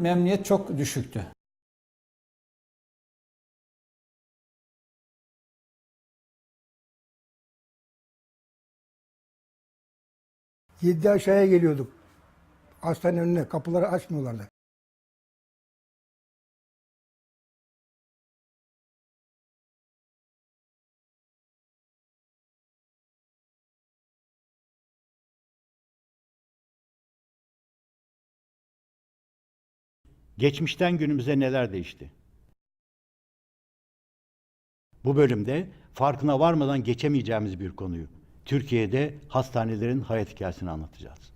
memnuniyet çok düşüktü. Yedi aşağıya geliyorduk. Hastanenin önüne kapıları açmıyorlardı. Geçmişten günümüze neler değişti? Bu bölümde farkına varmadan geçemeyeceğimiz bir konuyu, Türkiye'de hastanelerin hayat hikayesini anlatacağız.